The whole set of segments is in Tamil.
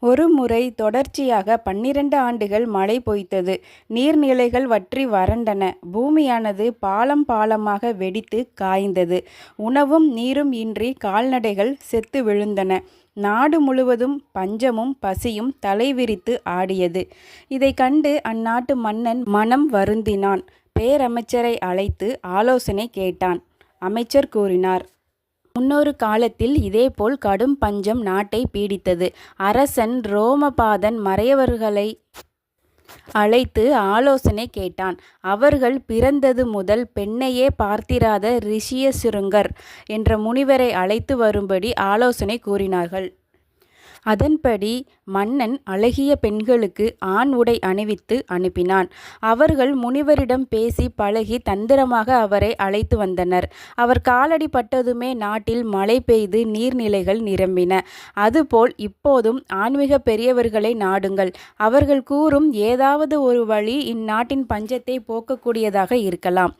ஒரு முறை தொடர்ச்சியாக பன்னிரண்டு ஆண்டுகள் மழை பொய்த்தது. நீர்நிலைகள் வற்றி வறண்டன. பூமியானது பாலம் பாலமாக வெடித்து காய்ந்தது. உணவும் நீரும் இன்றி கால்நடைகள் செத்து விழுந்தன. நாடு முழுவதும் பஞ்சமும் பசியும் தலைவிரித்து ஆடியது. இதை கண்டு அந்நாட்டு மன்னன் மனம் வருந்தினான். பேரமைச்சரை அழைத்து ஆலோசனை கேட்டான். அமைச்சர் கூறினார். முன்னொரு காலத்தில் இதேபோல் கடும் பஞ்சம் நாட்டை பீடித்தது. அரசன் ரோமபாதன் மறையவர்களை அழைத்து ஆலோசனை கேட்டான். அவர்கள் பிறந்தது முதல் பெண்ணையே பார்த்திராத ரிஷியசுருங்கர் என்ற முனிவரை அழைத்து வரும்படி ஆலோசனை கூறினார்கள். அதன்படி மன்னன் அழகிய பெண்களுக்கு ஆண் உடை அணிவித்து அனுப்பினான். அவர்கள் முனிவரிடம் பேசி பழகி தந்திரமாக அவரை அழைத்து வந்தனர். அவர் காலடி பட்டதுமே நாட்டில் மழை பெய்து நீர்நிலைகள் நிரம்பின. அதுபோல் இப்போதும் ஆன்மீக பெரியவர்களை நாடுங்கள். அவர்கள் கூறும் ஏதாவது ஒரு வழி இந்நாட்டின் பஞ்சத்தை போக்கக்கூடியதாக இருக்கலாம்.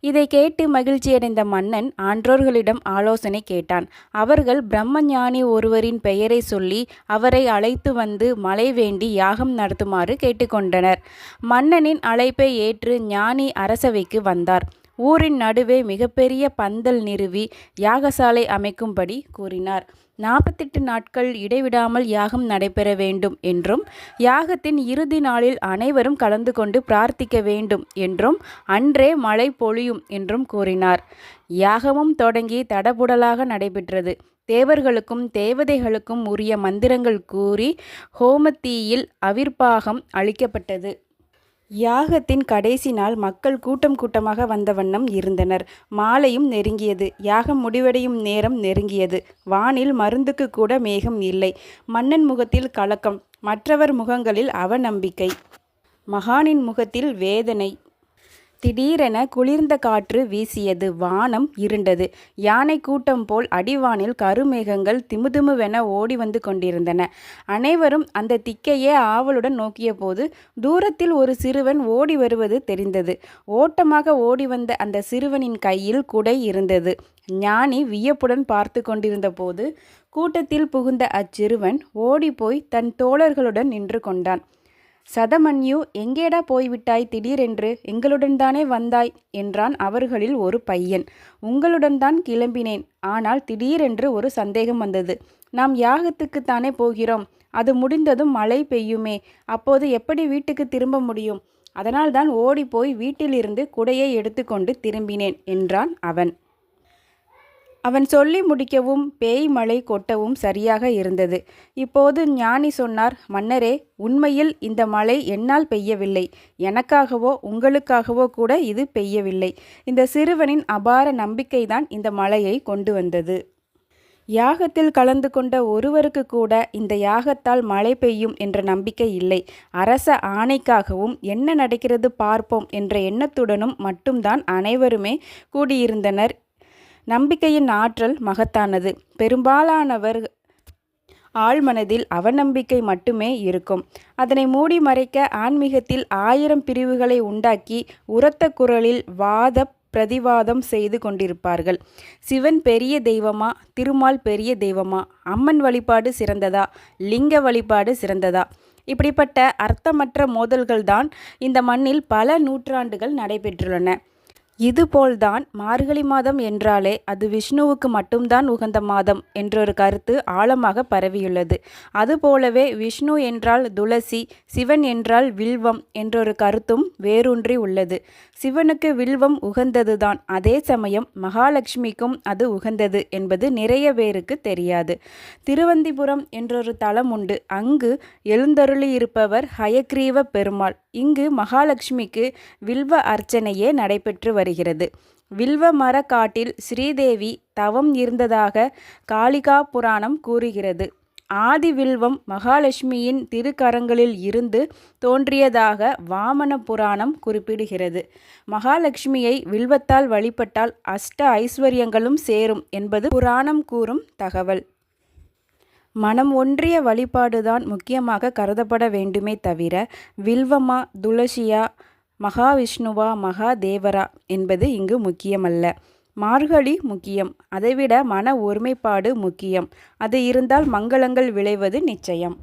இதைக் கேட்டு மகிழ்ச்சியடைந்த மன்னன் ஆன்றோர்களிடம் ஆலோசனை கேட்டான். அவர்கள் பிரம்மஞானி ஒருவரின் பெயரைச் சொல்லி அவரை அழைத்து வந்து மழை வேண்டி யாகம் நடத்துமாறு கேட்டுக்கொண்டனர். மன்னனின் அழைப்பை ஏற்று ஞானி அரசவைக்கு வந்தார். ஊரின் நடுவே மிகப்பெரிய பந்தல் நிறுவி யாகசாலை அமைக்கும்படி கூறினார். நாற்பத்தெட்டு நாட்கள் இடைவிடாமல் யாகம் நடைபெற வேண்டும் என்றும் யாகத்தின் இறுதி நாளில் அனைவரும் கலந்து கொண்டு பிரார்த்திக்க வேண்டும் என்றும் அன்றே மழை பொழியும் என்றும் கூறினார். யாகமும் தொடங்கி தடபுடலாக நடைபெற்றது. தேவர்களுக்கும் தேவதைகளுக்கும் உரிய மந்திரங்கள் கூறி ஹோமத்தீயில் அவிர்ப்பாகம் அளிக்கப்பட்டது. யாகத்தின் கடைசி நாள் மக்கள் கூட்டம் கூட்டமாக வந்த வண்ணம் இருந்தனர். மாலையும் நெருங்கியது. யாகம் முடிவடையும் நேரம் நெருங்கியது. வானில் மருந்துக்கு கூட மேகம் இல்லை. மன்னன் முகத்தில் கலக்கம். மற்றவர் முகங்களில் அவநம்பிக்கை. மகானின் முகத்தில் வேதனை. திடீரென குளிர்ந்த காற்று வீசியது. வானம் இருண்டது. யானைக் கூட்டம் போல் அடிவானில் கருமேகங்கள் திமுதிமுவென ஓடி வந்து கொண்டிருந்தன. அனைவரும் அந்த திக்கையே ஆவலுடன் நோக்கியபோது தூரத்தில் ஒரு சிறுவன் ஓடி வருவது தெரிந்தது. ஓட்டமாக ஓடி வந்த அந்த சிறுவனின் கையில் குடை இருந்தது. ஞானி வியப்புடன் பார்த்துக் கொண்டிருந்தபோது கூட்டத்தில் புகுந்த அச்சிறுவன் ஓடிப்போய் தன் தோழர்களுடன் நின்று கொண்டான். சதமன்யு எங்கேடா போய்விட்டாய் திடீரென்று? எங்களுடன்தானே வந்தாய்? என்றான் அவர்களில் ஒரு பையன். உங்களுடன்தான் கிளம்பினேன். ஆனால் திடீரென்று ஒரு சந்தேகம் வந்தது. நாம் யாகத்துக்குத்தானே போகிறோம். அது முடிந்ததும் மழை பெய்யுமே. அப்போது எப்படி வீட்டுக்கு திரும்ப முடியும்? அதனால்தான் ஓடிப்போய் வீட்டிலிருந்து குடையை எடுத்துக்கொண்டு திரும்பினேன் என்றான் அவன். அவன் சொல்லி முடிக்கவும் பேய் மழை கொட்டவும் சரியாக இருந்தது. இப்போது ஞானி சொன்னார் மன்னரே உண்மையில் இந்த மழை என்னால் பெய்யவில்லை. எனக்காகவோ உங்களுக்காகவோ கூட இது பெய்யவில்லை. இந்த சிறுவனின் அபார நம்பிக்கைதான் இந்த மழையை கொண்டு வந்தது. யாகத்தில் கலந்து கொண்ட ஒருவருக்கு கூட இந்த யாகத்தால் மழை பெய்யும் என்ற நம்பிக்கை இல்லை. அரச ஆணைக்காகவும் என்ன நடக்கிறது பார்ப்போம் என்ற எண்ணத்துடனும் மட்டும்தான் அனைவருமே கூடியிருந்தனர். நம்பிக்கையின் ஆற்றல் மகத்தானது. பெரும்பாலானவர் ஆழ்மனதில் அவநம்பிக்கை மட்டுமே இருக்கும். அதனை மூடி மறைக்க ஆன்மீகத்தில் ஆயிரம் பிரிவுகளை உண்டாக்கி உரத்த குரலில் வாத பிரதிவாதம் செய்து கொண்டிருப்பார்கள். சிவன் பெரிய தெய்வமா? திருமால் பெரிய தெய்வமா? அம்மன் வழிபாடு சிறந்ததா? லிங்க வழிபாடு சிறந்ததா? இப்படிப்பட்ட அர்த்தமற்ற மோதல்கள்தான் இந்த மண்ணில் பல நூற்றாண்டுகள் நடைபெற்றுள்ளன. இதுபோல்தான் மார்கழி மாதம் என்றாலே அது விஷ்ணுவுக்கு மட்டும்தான் உகந்த மாதம் என்றொரு கருத்து ஆழமாக பரவியுள்ளது. அதுபோலவே விஷ்ணு என்றால் துளசி சிவன் என்றால் வில்வம் என்றொரு கருத்தும் வேரூன்றி உள்ளது. சிவனுக்கு வில்வம் உகந்ததுதான். அதே சமயம் மகாலட்சுமிக்கும் அது உகந்தது என்பது நிறைய பேருக்கு தெரியாது. திருவந்திபுரம் என்றொரு தலம் உண்டு. அங்கு எழுந்தருளியிருப்பவர் ஹயக்ரீவ பெருமாள். இங்கு மகாலட்சுமிக்கு வில்வ அர்ச்சனையே நடைபெற்று வருகிறது. வருகிறது வில்வ மர காட்டில் ஸ்ரீதேவி தவம் இருந்ததாக காளிகா புராணம் கூறுகிறது. ஆதி வில்வம் மகாலட்சுமியின் திருக்கரங்களில் இருந்து தோன்றியதாக வாமன புராணம் குறிப்பிடுகிறது. மகாலட்சுமியை வில்வத்தால் வழிபட்டால் அஷ்ட ஐஸ்வர்யங்களும் சேரும் என்பது புராணம் கூறும் தகவல். மனம் ஒன்றிய வழிபாடுதான் முக்கியமாக கருதப்பட வேண்டுமே தவிர வில்வமா துளசியா மகாவிஷ்ணுவா மகாதேவரா என்பது இங்கு முக்கியமல்ல. மார்கழி முக்கியம். அதைவிட மன ஒருமைப்பாடு முக்கியம். அது இருந்தால் மங்களங்கள் விளைவது நிச்சயம்.